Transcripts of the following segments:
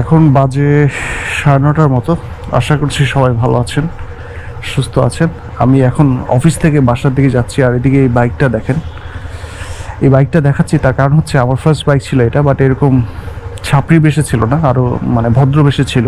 এখন বাজে সাড়ে নটার মতো। আশা করছি সবাই ভালো আছেন, সুস্থ আছেন। আমি এখন অফিস থেকে বাসার দিকে যাচ্ছি, আর এদিকে এই বাইকটা দেখেন। এই বাইকটা দেখাচ্ছি, তার কারণ হচ্ছে আমার ফার্স্ট বাইক ছিল এটা বাট এরকম ছাপড়ি বেশে ছিল না আরও মানে ভদ্র বেশে ছিল।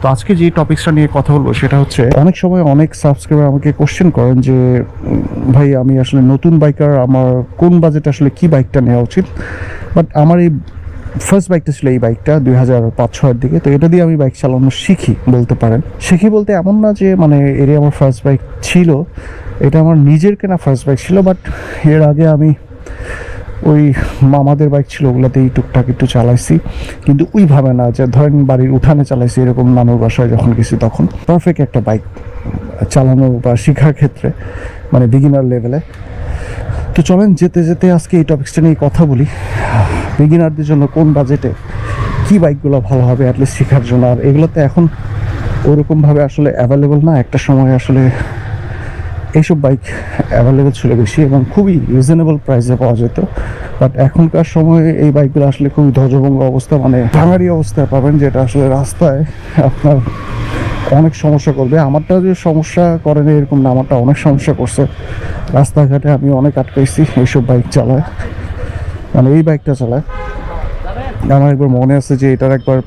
তো আজকে যে টপিকসটা নিয়ে কথা বলব সেটা হচ্ছে, অনেক সময় অনেক সাবস্ক্রাইবার আমাকে কোশ্চেন করেন যে ভাই, আমি আসলে নতুন বাইকার আমার কোন বাজেট আসলে কি বাইকটা নেওয়া উচিত? বাট আমার এই ফার্স্ট বাইকটা ছিল এই বাইকটা দুই হাজার পাঁচ ছয়ের দিকে। তো এটা দিয়ে আমি বাইক চালানো শিখি, বলতে পারেন। শিখি বলতে এমন না যে মানে এটাই আমার ফার্স্ট বাইক ছিল। এটা আমার নিজের কেনা ফার্স্ট বাইক ছিল বাট এর আগে আমি ওই মামাদের বাইক ছিল, ওগুলাতেই টুকটাক একটু চালাইছি। কিন্তু ওইভাবে না, যে ধরেন বাড়ির উঠানে চালাইছি, এরকম নানুর বাসায় যখন গেছি তখন। পারফেক্ট একটা বাইক চালানো বা শেখার ক্ষেত্রে মানে বিগিনার লেভেলে তো চলেন যেতে যেতে আজকে এই টপিক্সটা নিয়ে কথা বলি। বিগিনারদের জন্য কোন বাজেটে কি বাইকগুলো ভালো হবে অ্যাটলিস্ট শেখার জন্য? আর এগুলোতে এখন ওরকমভাবে আসলে অ্যাভেলেবল না। একটা সময় আসলে এইসব বাইক অ্যাভেলেবেল ছিল বেশি এবং খুবই রিজনেবল প্রাইসে পাওয়া যেত। বাট এখনকার সময়ে এই বাইকগুলো আসলে খুবই ধ্বজভঙ্গ অবস্থা। মানে ভাঙারি অবস্থায় পাবেন, যেটা আসলে রাস্তায় আপনার অনেক সমস্যা করবে। আমারটা যে সমস্যা করে না, এরকম না, আমারটা অনেক সমস্যা করছে। রাস্তাঘাটে আমি অনেক আটকাইছি এইসব বাইক চালায়। মানে এই বাইকটা চালায়। আমার একবার মনে আছে যে এটার একবার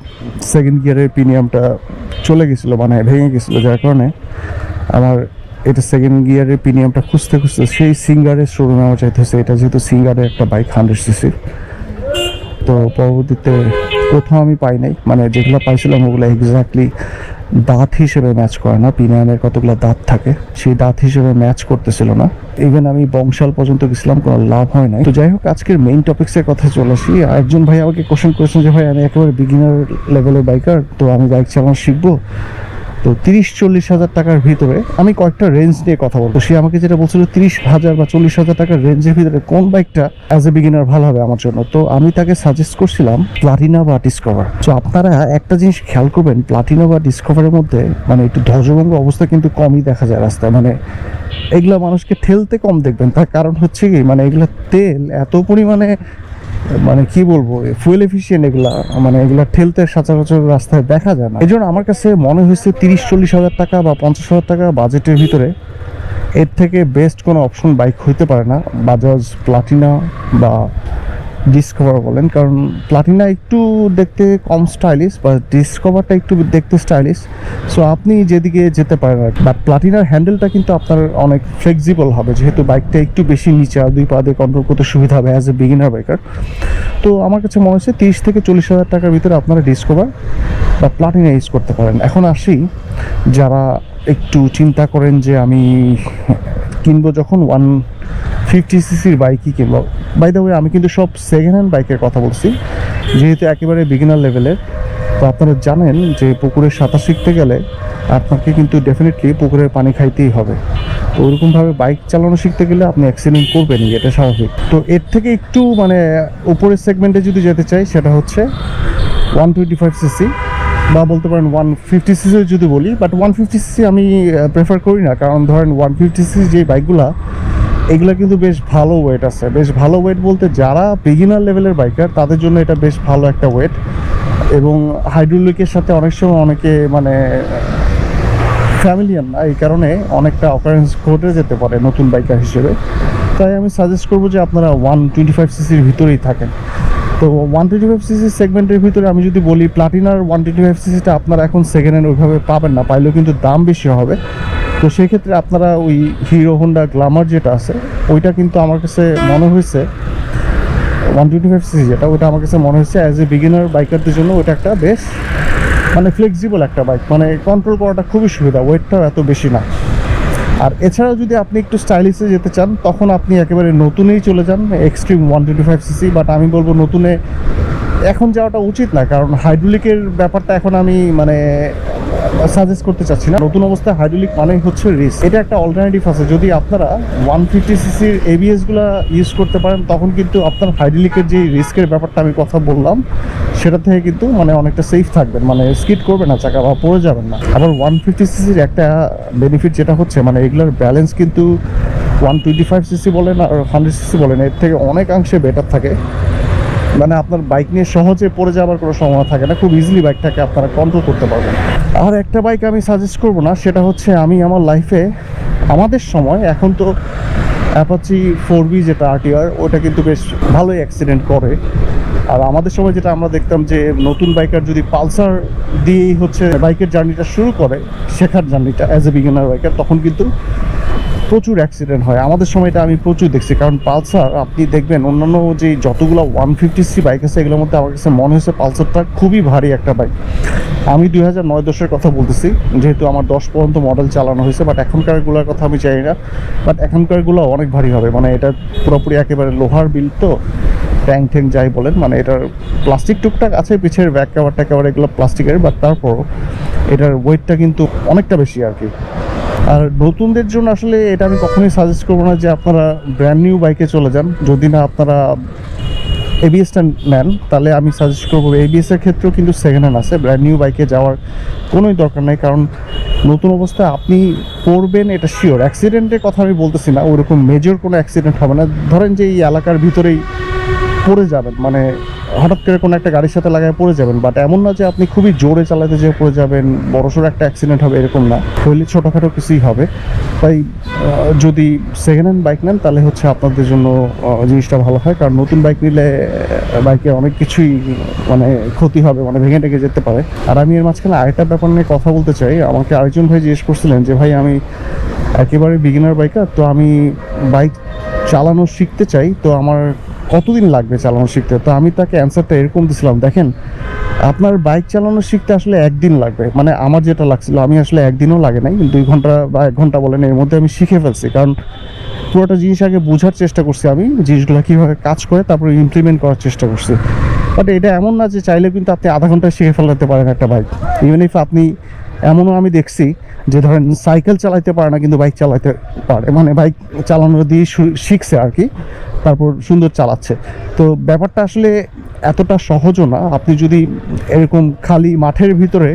সেকেন্ড গিয়ারের প্রিমিয়ামটা চলে গেছিল মানে ভেঙে গেছিল, যার কারণে আমার এটা সেকেন্ড গিয়ারের প্রিমিয়ামটা খুঁজতে খুঁজতে সেই সিঙ্গারের শোরুমে আমার চাইতেছে এটা যেহেতু সিঙ্গারের একটা বাইক হান্ড্রেড সিসি তো পরবর্তীতে কোথাও আমি পাই নাই। মানে যেগুলো পাইছিলাম ওগুলো এক্স্যাক্টলি দাঁত হিসেবে ম্যাচ করে না পিনায়নের কতগুলো দাঁত থাকে, সেই দাঁত হিসেবে ম্যাচ করতেছিল না। ইভেন আমি বংশাল পর্যন্ত গেছিলাম, কোনো লাভ হয় নাই। তো যাই হোক, আজকের মেইন টপিক্সের কথা চলে আসি। একজন ভাই আমাকে কোশ্চেন করেছেন যে, ভাই, আমি একেবারে বিগিনার লেভেলের বাইকার তো আমি বাইক চালানো শিখব? তো তিরিশ চল্লিশ হাজার টাকার ভিতরে আমি কয়েকটা রেঞ্জ নিয়ে কথা বলব। সে আমাকে যেটা বলছিল, তিরিশ হাজার বা চল্লিশ হাজার টাকার রেঞ্জের ভিতরে কোন বাইকটা অ্যাজ এ বিগিনার ভালো হবে আমার জন্য? তো আমি তাকে সাজেস্ট করছিলাম প্লাটিনা বা ডিসকভার তো আপনারা একটা জিনিস খেয়াল করবেন প্লাটিনা বা ডিসকভারের মধ্যে মানে একটু ধ্বজভঙ্গ অবস্থা কিন্তু কমই দেখা যায় রাস্তায়। মানে এগুলা মানুষকে ঠেলতে কম দেখবেন। তার কারণ হচ্ছে কি মানে এগুলো তেল এত পরিমাণে মানে কি বলব ফুয়েল এফিসিয়েন্ট এগুলা মানে এগুলা ঠেলতে সচরাচর রাস্তায় দেখা যায় না। এই জন্য আমার কাছে মনে হয়েছে তিরিশ চল্লিশ হাজার টাকা বা পঞ্চাশ হাজার টাকা বাজেটের ভিতরে এর থেকে বেস্ট কোনো অপশন বাইক হইতে পারে না বাজাজ প্লাটিনা বা ডিসকভার বলেন, কারণ প্লাটিনা একটু দেখতে কম স্টাইলিশ বা ডিসকভারটা একটু দেখতে স্টাইলিশ সো আপনি যেদিকে যেতে পারেন আর বাট প্লাটিনার হ্যান্ডেলটা কিন্তু আপনার অনেক ফ্লেক্সিবল হবে, যেহেতু বাইকটা একটু বেশি নিচে, আর দুই পা দিয়ে কন্ট্রোল করতে সুবিধা হবে অ্যাজ এ বিগিনার বাইকার তো, আমার কাছে মনে হচ্ছে তিরিশ থেকে চল্লিশ হাজার টাকার ভিতরে আপনারা ডিসকভার বা প্লাটিনা ইউজ করতে পারেন। এখন আসি, যারা একটু চিন্তা করেন যে আমি কিনবো যখন ওয়ান ফিফটি সিসির বাইকই কিনবো। বাই দ্য ওয়ে আমি কিন্তু সব সেকেন্ড হ্যান্ড বাইকের কথা বলছি। যেহেতু একেবারে বিগিনার লেভেলের তো আপনারা জানেন যে পুকুরে সাঁতার শিখতে গেলে আপনাকে কিন্তু ডেফিনেটলি পুকুরের পানি খাইতেই হবে। তো ওরকমভাবে বাইক চালানো শিখতে গেলে আপনি অ্যাক্সিডেন্ট করবেনই, এটা স্বাভাবিক। তো এর থেকে একটু মানে উপরের সেগমেন্টে যদি যেতে চাই, সেটা হচ্ছে ওয়ান টোয়েন্টি ফাইভ সিসি বা বলতে পারেন ওয়ান ফিফটি সিসি যদি বলি বাট ওয়ান ফিফটি সিসি আমি প্রেফার করি না। কারণ ধরেন ওয়ান ফিফটি সিসি যে বাইকগুলা এগুলো কিন্তু বেশ ভালো ওয়েট আছে। বেশ ভালো ওয়েট বলতে যারা বিগিনার লেভেলের বাইকার তাদের জন্য এটা বেশ ভালো একটা ওয়েট এবং হাইড্রোলিকের সাথে অনেক সময় অনেকে মানে ফ্যামিলিয়ান না, এই কারণে অনেকটা অকারেন্স ঘটে যেতে পারে নতুন বাইকার হিসেবে। তাই আমি সাজেস্ট করব যে আপনারা ওয়ান টোয়েন্টি ফাইভ সিসির ভিতরেই থাকেন। তো ওয়ান টোয়েন্টি ফাইভ সিসি সেগমেন্টের ভিতরে আমি যদি বলি প্লাটিনার ওয়ান টোয়েন্টি ফাইভ সিসিটা আপনারা এখন সেকেন্ড হ্যান্ড ওইভাবে পাবেন না, পাইলেও কিন্তু দাম বেশি হবে। তো সেই ক্ষেত্রে আপনারা ওই হিরো, হোন্ডা গ্লামার যেটা আছে, ওইটা কিন্তু আমার কাছে মনে হয়েছে ওয়ান টোয়েন্টি ফাইভ সিসি যেটা ওটা আমার কাছে মনে হয়েছে অ্যাজ এ বিগিনার বাইকারদের জন্য ওটা একটা বেশ মানে ফ্লেক্সিবল একটা বাইক মানে কন্ট্রোল করাটা খুবই সুবিধা ওয়েটটাও এত বেশি না। আর এছাড়াও যদি আপনি একটু স্টাইলিশে যেতে চান, তখন আপনি একেবারে নতুনেই চলে যান extreme one twenty five CC but আমি বলব নতুনে এখন যাওয়াটা উচিত না, কারণ হাইড্রোলিকের ব্যাপারটা এখন আমি মানে সাজেস্ট করতে চাচ্ছি না। নতুন অবস্থায় হাইড্রোলিক মানেই হচ্ছে রিস্ক এটা একটা অল্টারনেটিভ আছে। যদি আপনারা ওয়ান ফিফটি সিসির এবিএসগুলো ইউজ করতে পারেন, তখন কিন্তু আপনার হাইড্রোলিকের যে রিস্কের ব্যাপারটা আমি কথা বললাম, সেটা থেকে কিন্তু মানে অনেকটা সেফ থাকবেন। মানে স্কিড করবে না, চাকা বা পড়ে যাবেন না। আবার ওয়ান ফিফটি সিসির একটা বেনিফিট যেটা হচ্ছে মানে এগুলোর ব্যালেন্স কিন্তু ওয়ান টোয়েন্টি ফাইভ সিসি বলেন আর হান্ড্রেড সিসি বলেন, এর থেকে অনেকাংশে বেটার থাকে। মানে আপনার বাইক নিয়ে সহজে পড়ে যাওয়ার কোনো সম্ভাবনা থাকে না, খুব ইজিলি বাইকটাকে আপনারা কন্ট্রোল করতে পারবেন। আর একটা বাইক আমি সাজেস্ট করব না, সেটা হচ্ছে আমি আমার লাইফে আমাদের সময় এখন তো অ্যাপাচি ফোর বি যেটা আরটিআর ওটা কিন্তু বেশ ভালোই অ্যাক্সিডেন্ট করে। আর আমাদের সময় যেটা আমরা দেখতাম যে নতুন বাইকার যদি পালসার দিয়েই হচ্ছে বাইকের জার্নিটা শুরু করে, শেখার জার্নিটা অ্যাজ এ বিগিনার বাইকার তখন কিন্তু প্রচুর অ্যাক্সিডেন্ট হয়। আমাদের সময়টা আমি প্রচুর দেখছি। কারণ পালসার, আপনি দেখবেন, অন্যান্য যে যতগুলো ওয়ান ফিফটি সি বাইক আছে, এগুলোর মধ্যে আমার কাছে মনে হয়েছে পালসারটা খুবই ভারী একটা বাইক আমি দুই হাজার নয় দশের কথা বলতেছি, যেহেতু আমার দশ পর্যন্ত মডেল চালানো হয়েছে বাট এখনকারগুলোর কথা আমি জানি না। বাট এখনকারগুলো অনেক ভারী হবে। মানে এটা পুরোপুরি একেবারে লোহার বিল তো ট্যাং ট্যাং যাই বলেন মানে এটার প্লাস্টিক টুকটাক আছে, পিছের ব্যাক কাভার ট্যাকাভার এগুলো প্লাস্টিকের বাট তারপরও এটার ওয়েটটা কিন্তু অনেকটা বেশি আর কি। আর নতুনদের জন্য আসলে এটা আমি কখনোই সাজেস্ট করব না যে আপনারা ব্র্যান্ড নিউ বাইকে চলে যান। যদি না আপনারা এবিএসটা নেন, তাহলে আমি সাজেস্ট করব এবিএস এর ক্ষেত্রেও কিন্তু সেকেন্ড হ্যান্ড আছে। ব্র্যান্ড নিউ বাইকে যাওয়ার কোনোই দরকার নেই, কারণ নতুন অবস্থায় আপনি পড়বেন এটা শিওর অ্যাক্সিডেন্টের কথা আমি বলতেছি না, ওরকম মেজর কোনো অ্যাক্সিডেন্ট হবে না। ধরেন যে এই এলাকার ভিতরেই পড়ে যাবেন মানে হঠাৎ করে কোনো একটা গাড়ির সাথে লাগায় পড়ে যাবেন বাট এমন না যে আপনি খুবই জোরে চালাতে যেয়ে পড়ে যাবেন, বড়সড় একটা অ্যাক্সিডেন্ট হবে এরকম না। হইলে ছোটোখাটো কিছুই হবে। তাই যদি সেকেন্ড হ্যান্ড বাইক নেন, তাহলে হচ্ছে আপনাদের জন্য জিনিসটা ভালো হয়, কারণ নতুন বাইক নিলে বাইকে অনেক কিছুই মানে ক্ষতি হবে মানে ভেঙে টেকে যেতে পারে। আর আমি এর মাঝখানে আরেকটা ব্যাপার নিয়ে কথা বলতে চাই। আমাকে আরেকজন ভাই জিজ্ঞেস করছিলেন যে, ভাই, আমি একেবারে বিগিনার বাইকার তো আমি বাইক চালানো শিখতে চাই, তো আমার কতদিন লাগবে চালানো শিখতে? তো আমি তাকে অ্যান্সারটা এরকম দিছিলাম, দেখেন, আপনার বাইক চালানো শিখতে আসলে একদিন লাগবে। মানে আমার যেটা লাগছিল, আমি আসলে একদিনও লাগে নাই দুই ঘণ্টা বা এক ঘণ্টা বলেন, এর মধ্যে আমি শিখে ফেলছি। কারণ পুরোটা জিনিস আগে বোঝার চেষ্টা করছি আমি, জিনিসগুলো কীভাবে কাজ করে তারপরে ইমপ্লিমেন্ট করার চেষ্টা করছি। বাট এটা এমন না যে চাইলে কিন্তু আপনি আধা ঘন্টায় শিখে ফেলাতে পারেন একটা বাইক ইভেন ইফ আপনি এমনও আমি দেখছি যে ধরেন সাইকেল চালাইতে পারে না, কিন্তু বাইক চালাতে পারে। মানে বাইক চালানো দিয়ে শিখছে আর কি। তারপর সুন্দর চালাচ্ছে। তো ব্যাপারটা আসলে এতটা সহজও না। আপনি যদি এরকম খালি মাঠের ভিতরে,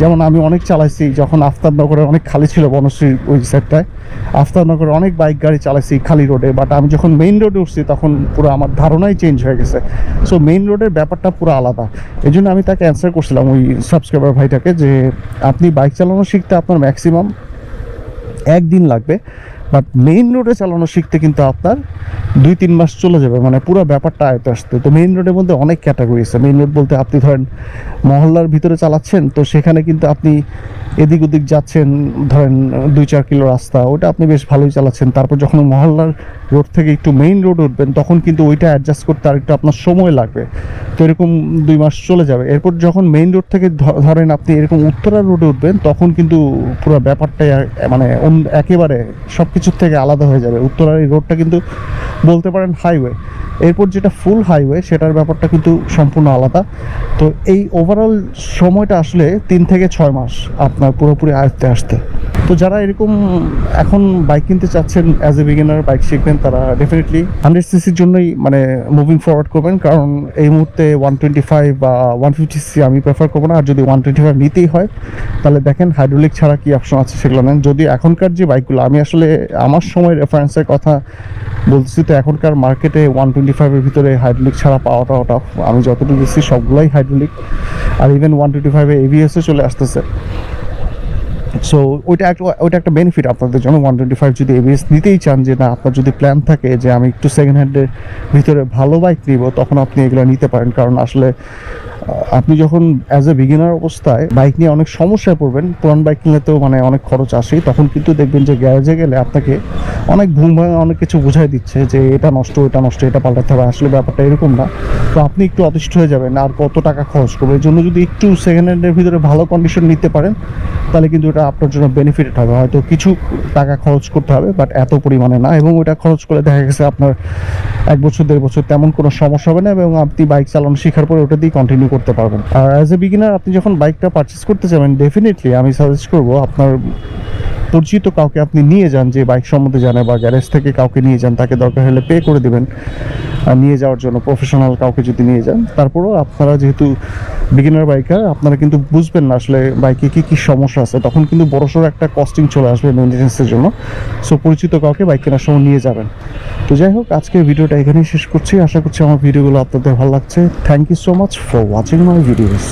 যেমন আমি অনেক চালাইছি, যখন আফতাবনগরে অনেক খালি ছিল বনশ্রীর ওই সাইডটায় আফতাবনগরে অনেক বাইক গাড়ি চালাইছি খালি রোডে বাট আমি যখন মেইন রোডে উঠছি, তখন পুরো আমার ধারণাই চেঞ্জ হয়ে গেছে। সো মেইন রোডের ব্যাপারটা পুরো আলাদা। এই জন্য আমি তাকে অ্যান্সার করছিলাম ওই সাবস্ক্রাইবার ভাইটাকে যে, আপনি বাইক চালানো শিখতে আপনার ম্যাক্সিমাম একদিন লাগবে। বাট মেইন রোডে চালানো শিখতে কিন্তু আপনার দুই, তিন মাস চলে যাবে মানে পুরো ব্যাপারটা আয়তে আসতে। তো মেইন রোডের মধ্যে অনেক ক্যাটাগরি আছে। মেইন রোড বলতে আপনি ধরেন মহল্লার ভিতরে চালাচ্ছেন, তো সেখানে কিন্তু আপনি এদিক ওদিক যাচ্ছেন, ধরেন, দুই চার কিলো রাস্তা ওটা আপনি বেশ ভালোই চালাচ্ছেন। তারপর যখন মহল্লার রোড থেকে একটু মেইন রোড উঠবেন, তখন কিন্তু ওইটা অ্যাডজাস্ট করতে আর একটু আপনার সময় লাগবে। তো এরকম দুই মাস চলে যাবে। এরপর যখন মেইন রোড থেকে ধরেন আপনি এরকম উত্তরা রোডে উঠবেন, তখন কিন্তু পুরো ব্যাপারটাই মানে একেবারে সব কিছুর থেকে আলাদা হয়ে যাবে। উত্তরার এই রোডটা কিন্তু বলতে পারেন হাইওয়ে এরপর যেটা ফুল হাইওয়ে সেটার ব্যাপারটা কিন্তু সম্পূর্ণ আলাদা। তো এই ওভারঅল সময়টা আসলে তিন থেকে ছয় মাস আপনার পুরোপুরি আয়ত্তে আসতে। তো যারা এরকম এখন বাইক কিনতে চাচ্ছেন অ্যাজ এ বিগিনার বাইক শিখবেন, তারা ডেফিনেটলি হান্ড্রেড সিসির জন্যই মানে মুভিং ফরওয়ার্ড করবেন। কারণ এই মুহূর্তে ওয়ান টোয়েন্টি ফাইভ বা ওয়ান ফিফটি সিসি আমি প্রেফার করব না। আর যদি ওয়ান টোয়েন্টি ফাইভ নিতেই হয়, তাহলে দেখেন হাইড্রোলিক ছাড়া কি অপশন আছে সেগুলো নেন। যদি এখনকার যে বাইকগুলো আমি আসলে আমার সময় রেফারেন্সের কথা বলছি তো এখনকার মার্কেটে ওয়ান টোয়েন্টি ফাইভের ভিতরে হাইড্রোলিক ছাড়া পাওয়াটা ওটা আমি যতটুকু দেখছি সবগুলোই হাইড্রোলিক আর ইভেন ওয়ান টোয়েন্টি ফাইভে এভিএসও চলে আসতেছে। সো ওইটা একটা ওইটা একটা বেনিফিট আপনাদের জন্য। ওয়ান টোয়েন্টি ফাইভ যদি এবিএস নিতেই চান যে না, আপনার যদি প্ল্যান থাকে যে আমি একটু সেকেন্ড হ্যান্ডের ভিতরে ভালো বাইক নিব, তখন আপনি এগুলো নিতে পারেন। কারণ আসলে আপনি যখন অ্যাজ এ বিগিনার অবস্থায় বাইক নিয়ে অনেক সমস্যায় পড়বেন, পুরান বাইক নিলে তো মানে অনেক খরচ আসেই, তখন কিন্তু দেখবেন যে গ্যারেজে গেলে আপনাকে অনেক ঘুম অনেক কিছু বোঝাই দিচ্ছে যে এটা নষ্ট এটা নষ্ট, এটা পাল্টাতে হবে, আসলে ব্যাপারটা এরকম না। তো আপনি একটু অতিষ্ঠ হয়ে যাবেন আর কত টাকা খরচ করবে এর জন্য যদি একটু সেকেন্ড হ্যান্ডের ভিতরে ভালো কন্ডিশন নিতে পারেন, তাহলে কিন্তু এটা আপনার জন্য বেনিফিটেড হবে। হয়তো কিছু টাকা খরচ করতে হবে বাট এত পরিমাণে না। এবং ওটা খরচ করে দেখা গেছে আপনার এক বছর, দেড় বছর তেমন কোনো সমস্যা হবে না এবং আপনি বাইক চালানো শেখার পরে ওটা দিয়ে কন্টিনিউ করতে পারবেন। আর অ্যাজ এ বিগিনার আপনি যখন বাইকটা পারচেস করতে যাবেন ডেফিনেটলি আমি সাজেস্ট করব আপনার পরিচিত কাউকে আপনি নিয়ে যান যে বাইক সম্বন্ধে জানে বা গ্যারেজ থেকে কাউকে নিয়ে যান, তাকে দরকার হলে পে করে দেবেন। নিয়ে যাওয়ার জন্য প্রফেশনাল কাউকে যদি নিয়ে যান, তারপরেও আপনারা যেহেতু বিগিনার বাইকার আপনারা কিন্তু বুঝবেন না আসলে বাইকে কী কী সমস্যা আছে। তখন কিন্তু বড়সড় একটা কস্টিং চলে আসবে মেনটেন্সের জন্য। সো পরিচিত কাউকে বাইক কেনার সময় নিয়ে যাবেন। তো যাই হোক, আজকে ভিডিওটা এখানেই শেষ করছি। আশা করছি আমার ভিডিওগুলো আপনাদের ভালো লাগছে। Thank you so much for watching my videos